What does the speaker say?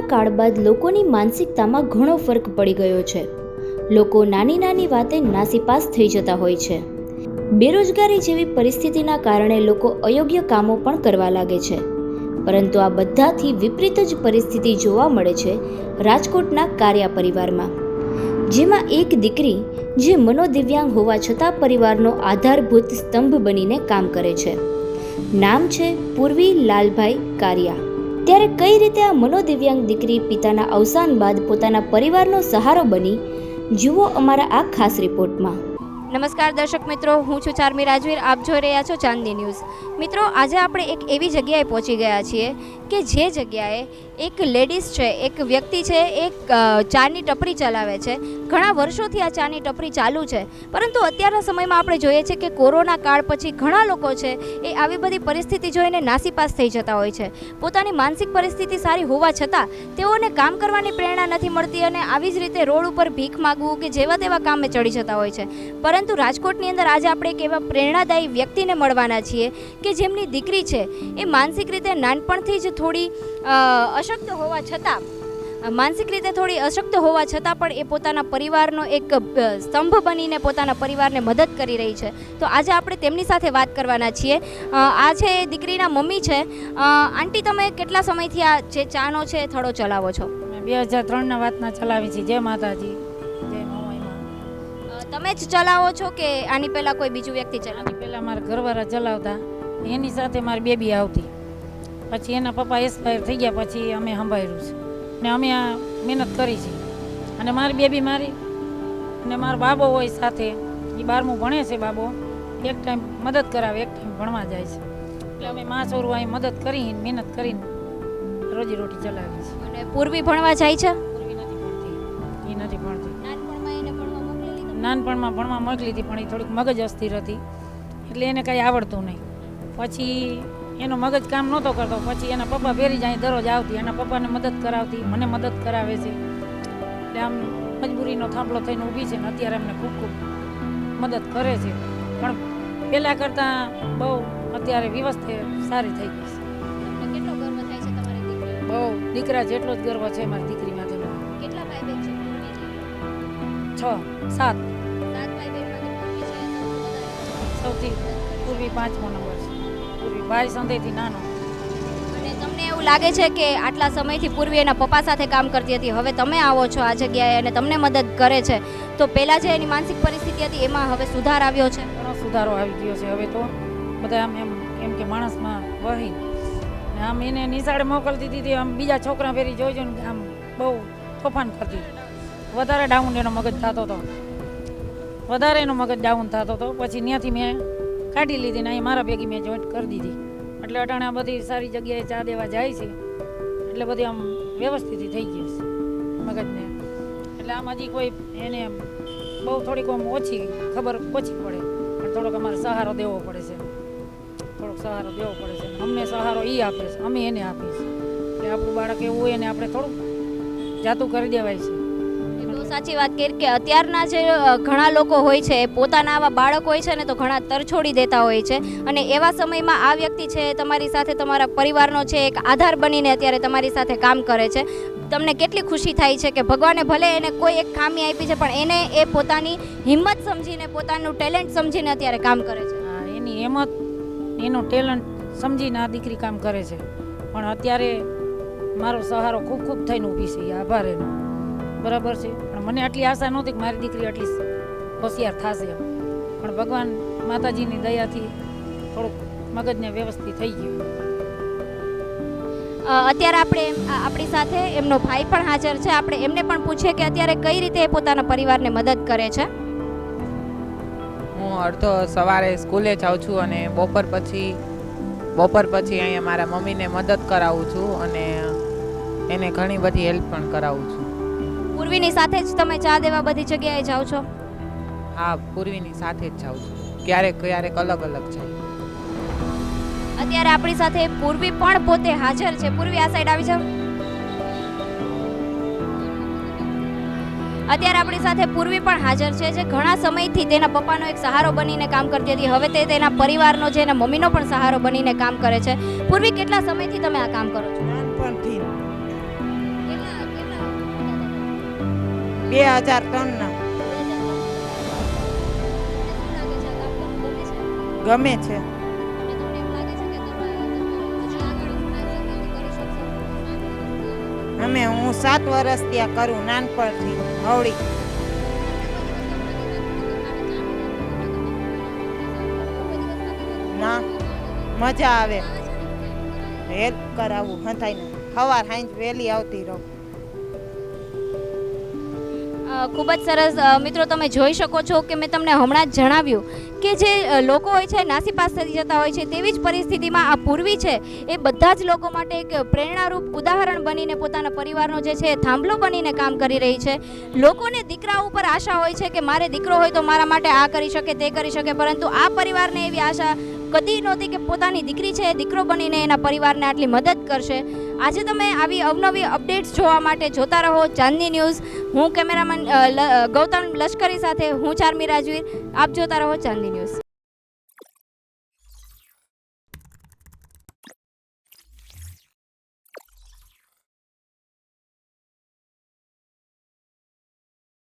Corona કાળ બાદ લોકોની માનસિકતામાં ઘણો ફરક પડી ગયો છે. લોકો નાની નાની વાતે નાસીપાસ થઈ જતા હોય છે. બેરોજગારી જેવી પરિસ્થિતિના કારણે લોકો અયોગ્ય કામો પણ કરવા લાગે છે. પરંતુ આ બધાથી વિપરીત જ પરિસ્થિતિ જોવા મળે છે રાજકોટના કાર્યા પરિવારમાં. જેમાં એક દીકરી, જે મનોદિવ્યાંગ હોવા છતાં પરિવારનો આધારભૂત સ્તંભ બનીને કામ કરે છે. નામ છે પૂર્વી લાલભાઈ કારિયા. ત્યારે કઈ રીતે આ મનોદિવ્યાંગ દીકરી પિતાના અવસાન બાદ પોતાના પરિવારનો સહારો બની? જુઓ અમારા આ ખાસ રિપોર્ટમાં. નમસ્કાર દર્શક મિત્રો, હું છું ચારમી રાજવીર. આપ જોઈ રહ્યા છો ચાંદની ન્યૂઝ. મિત્રો, આજે આપણે એક એવી જગ્યાએ પહોંચી ગયા છીએ કે જે જગ્યાએ એક લેડીઝ છે, એક વ્યક્તિ છે, એક ચાની ટપરી ચલાવે છે. ઘણા વર્ષોથી આ ચાની ટપરી ચાલુ છે. પરંતુ અત્યારના સમયમાં આપણે જોઈએ છે કે કોરોના કાળ પછી ઘણા લોકો છે એ આવી બધી પરિસ્થિતિ જોઈને નાસીપાસ થઈ જતા હોય છે. પોતાની માનસિક પરિસ્થિતિ સારી હોવા છતાં તેઓને કામ કરવાની પ્રેરણા નથી મળતી અને આવી જ રીતે રોડ ઉપર ભીખ માગવું કે જેવા તેવા કામે ચડી જતા હોય છે. પરંતુ રાજકોટની અંદર આજે આપણે એક એવા પ્રેરણાદાયી વ્યક્તિને મળવાના છીએ કે જેમની દીકરી છે એ માનસિક રીતે નાનપણથી જ થોડી અશક્ત હોવા છતાં માનસિક રીતે થોડી અશક્ત હોવા છતાં પણ એ પોતાના પરિવારનો એક સ્તંભ બનીને પોતાના પરિવારને મદદ કરી રહી છે. તો આજે આપણે તેમની સાથે વાત કરવાના છીએ. આ છે એ દીકરીના મમ્મી છે. આંટી તમે કેટલા સમયથી આ જે ચાનો છે થડો ચલાવો છો? બે હજાર ત્રણના વાતના ચલાવી છે જય માતાજી. તમે જ ચલાવો છો કે આની પહેલાં કોઈ બીજું વ્યક્તિ ચલાવે? પહેલાં મારા ઘરવાળા ચલાવતા. એની સાથે મારી બેબી આવતી. પછી એના પપ્પા એક્સપાયર થઈ ગયા પછી અમે સંભાળ્યું છે. ને અમે આ મહેનત કરી છે. અને મારી બેબી મારી અને મારો બાબો હોય સાથે એ બારમું ભણે છે બાબો એક ટાઈમ મદદ કરાવે એક ટાઈમ ભણવા જાય છે. એટલે અમે મા છોરું અહીં મદદ કરીને મહેનત કરીને રોજી રોટી ચલાવી છે અને પૂર્વી ભણવા જાય છે? પૂર્વી નથી ભણતી. એ નથી ભણતી? નાનપણમાં ભણવા મોકલી હતી પણ એ થોડીક મગજ અસ્થિર હતી. એટલે એને કાંઈ આવડતું નહીં. પછી એનો મગજ કામ નહોતો કરતો. પછી એના પપ્પા ફેરી જાય દરરોજ આવતી. એના પપ્પાને મદદ કરાવતી. મને મદદ કરાવે છે. એટલે આમ મજબૂરીનો થાંભલો થઈને ઊભી છે ને અત્યારે અમને ખૂબ ખૂબ મદદ કરે છે. પણ પહેલાં કરતાં બહુ અત્યારે વ્યવસ્થા સારી થઈ ગઈ છે. કેટલો ગર્વ થાય છે તમારી દીકરી બહુ. દીકરા જેટલો જ ગર્વ છે મારી દીકરી માટે કેટલા ભાઈ બહેન છે? છ સાત. સૌથી પૂર્વી પાંચમો નંબર છે. પૂર્વી ભાઈ સંદેથી નાનો. અને તમને એવું લાગે છે કે આટલા સમયથી પૂર્વી એના પપ્પા સાથે કામ કરતી હતી હવે તમે આવો છો આ જગ્યાએ અને તમને મદદ કરે છે તો પહેલાં જે એની માનસિક પરિસ્થિતિ હતી એમાં હવે સુધાર આવ્યો છે? ઘણો સુધારો આવી ગયો છે હવે તો. બધા આમ એમ એમ કે માણસમાં વહી. ને આમ એને નિશાળે મોકલતી હતી આમ બીજા છોકરા ફેરી જોઈ જોઈને આમ બહુ તોફાન કરતી. વધારે ડાઉન એનો મગજ થતો હતો વધારે એનો મગજ ડાઉન થતો હતો પછી ત્યાંથી મેં કાઢી લીધી ને અહીં મારા ભેગી મેં જોઈન્ટ કરી દીધી. એટલે અટાણે આ બધી સારી જગ્યાએ ચા દેવા જાય છે. એટલે બધી આમ વ્યવસ્થિત થઈ ગયું છે મગજને. એટલે આમ હજી કોઈ એને બહુ થોડીક આમ ઓછી ખબર ઓછી પડે. પણ થોડોક અમારે સહારો દેવો પડે છે. થોડોક સહારો દેવો પડે છે. અમને સહારો એ આપે છે. અમે એને આપીએ છીએ. એટલે આપણું બાળક એવું હોય એને આપણે થોડુંક જાતું કરી દેવાય છે. સાચી વાત કરી કે અત્યારના જે ઘણા લોકો હોય છે, પોતાના આવા બાળક હોય છે ને તો ઘણા તરછોડી દેતા હોય છે. અને એવા સમયમાં આ વ્યક્તિ છે, તમારી સાથે તમારા પરિવારનો છે, એક આધાર બનીને અત્યારે તમારી સાથે કામ કરે છે. તમને કેટલી ખુશી થાય છે કે ભગવાને ભલે એને કોઈ એક ખામી આપી છે, પણ એને એ પોતાની હિંમત સમજીને, પોતાનું ટેલેન્ટ સમજીને અત્યારે કામ કરે છે. એની હિંમત, એનું ટેલેન્ટ સમજીને આ દીકરી કામ કરે છે. પણ અત્યારે મારો સહારો ખૂબ ખૂબ થઈને ઊભી છે આભાર એનો. બરાબર છે. પણ મને આટલી આશા નહોતી કે મારી દીકરી આટલી હોશિયાર થશે એમ. પણ ભગવાન માતાજીની દયાથી થોડુંક મગજને વ્યવસ્થિત થઈ ગયું. અત્યારે આપણે આ- આપણી સાથે એમનો ભાઈ પણ હાજર છે. આપણે એમને પણ પૂછીએ કે અત્યારે કઈ રીતે એ પોતાના પરિવારને મદદ કરે છે. હું અડધો સવારે સ્કૂલે જાઉં છું અને બપોર પછી બપોર પછી અહીંયા મારા મમ્મીને મદદ કરાવું છું અને એને ઘણી બધી હેલ્પ પણ કરાવું છું. પૂર્વીની સાથે જ તમે ચા દેવા બધી જગ્યાએ જાઓ છો? હા પૂર્વીની સાથે જ જાઉં છું. ક્યારેક ક્યારેક અલગ અલગ જાય. અત્યારે આપણી સાથે પૂર્વી પણ પોતે હાજર છે. પૂર્વી આ સાઈડ આવી જાવ અત્યારે આપણી સાથે પૂર્વી પણ હાજર છે જે ઘણા સમયથી તેના પપ્પાનો એક સહારો બનીને કામ કરતી હતી. હવે તે તેના પરિવારનો છે એના મમ્મીનો પણ સહારો બનીને કામ કરે છે. પૂર્વી કેટલા સમયથી તમે આ કામ કરો છો? બે હજાર ત્રણના. ગમે છે. અમે, હું સાત વર્ષ ત્યાં કરું, નાનપણથી, હવળી. ના, મજા આવે. હેલ્પ કરાવું, હંધાઈને. સવાર સાંજ વહેલી આવતી રહું. ખૂબ જ સરસ મિત્રો તમે જોઈ શકો છો કે મેં તમને હમણાં જ જણાવ્યું કે જે લોકો હોય છે નાસીપાસ થઈ જતા હોય છે, તેવી જ પરિસ્થિતિમાં આ પૂર્વી છે, એ બધા જ લોકો માટે એક પ્રેરણારૂપ ઉદાહરણ બનીને પોતાના પરિવારનો જે છે થાંભલો બનીને કામ કરી રહી છે. લોકોને દીકરા ઉપર આશા હોય છે કે મારે દીકરો હોય તો મારા માટે આ કરી શકે, તે કરી શકે, પરંતુ આ પરિવારને એવી આશા કદી નહોતી કે પોતાની દીકરી છે, દીકરો બનીને એના પરિવારને આટલી મદદ કરશે. આજે તમે આવી અવનવી અપડેટ્સ જોવા માટે જોતા રહો ચાંદની ન્યૂઝ. હું કેમેરામેન ગૌતમ લશ્કરી સાથે હું ચારમી રાજવીર આપ જોતા રહો ચાંદની ન્યૂઝ.